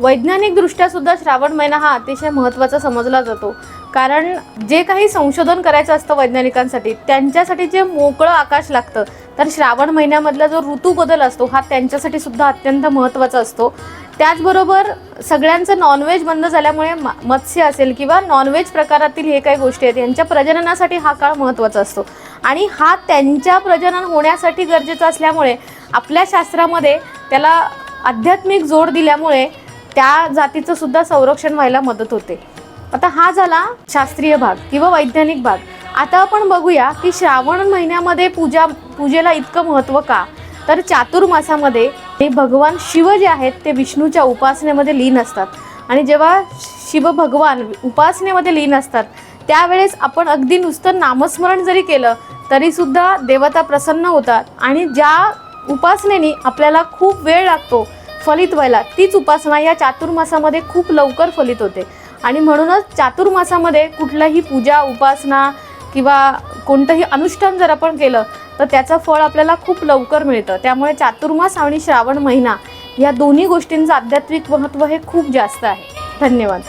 वैज्ञानिकदृष्ट्या सुद्धा श्रावण महिना हा अतिशय महत्त्वाचा समजला जातो. कारण जे काही संशोधन करायचं असतं वैज्ञानिकांसाठी त्यांच्यासाठी जे मोकळं आकाश लागतं तर श्रावण महिन्यामधला जो ऋतू बदल असतो हा त्यांच्यासाठी सुद्धा अत्यंत महत्त्वाचा असतो. त्याचबरोबर सगळ्यांचं नॉनव्हेज बंद झाल्यामुळे म- मत्स्य असेल किंवा नॉनव्हेज प्रकारातील हे काही गोष्टी आहेत यांच्या प्रजननासाठी हा काळ महत्त्वाचा असतो. आणि हा त्यांच्या प्रजनन होण्यासाठी गरजेचा असल्यामुळे आपल्या शास्त्रामध्ये त्याला आध्यात्मिक जोड दिल्यामुळे त्या जातीचं सुद्धा संरक्षण व्हायला मदत होते. आता हा झाला शास्त्रीय भाग किंवा वैज्ञानिक भाग. आता आपण बघूया की श्रावण महिन्यामध्ये पूजा पूजेला इतकं महत्त्व का? तर चातुर्मासामध्ये हे भगवान शिव जे आहेत ते विष्णूच्या उपासनेमध्ये लीन असतात. आणि जेव्हा शिव भगवान उपासनेमध्ये लीन असतात त्यावेळेस आपण अगदी नुसतं नामस्मरण जरी केलं तरीसुद्धा देवता प्रसन्न होतात. आणि ज्या उपासनेने आपल्याला खूप वेळ लागतो फलित व्हायला. तीच उपासना या चातुर्मासामध्ये खूप लवकर फलित होते. आणि म्हणूनच चातुर्मासामध्ये कुठलाही पूजा उपासना किंवा कोणतंही अनुष्ठान जर आपण केलं तर त्याचं फळ आपल्याला खूप लवकर मिळतं. त्यामुळे चातुर्मास आणि श्रावण महिना या दोन्ही गोष्टींचं आध्यात्मिक महत्त्व हे खूप जास्त आहे. धन्यवाद.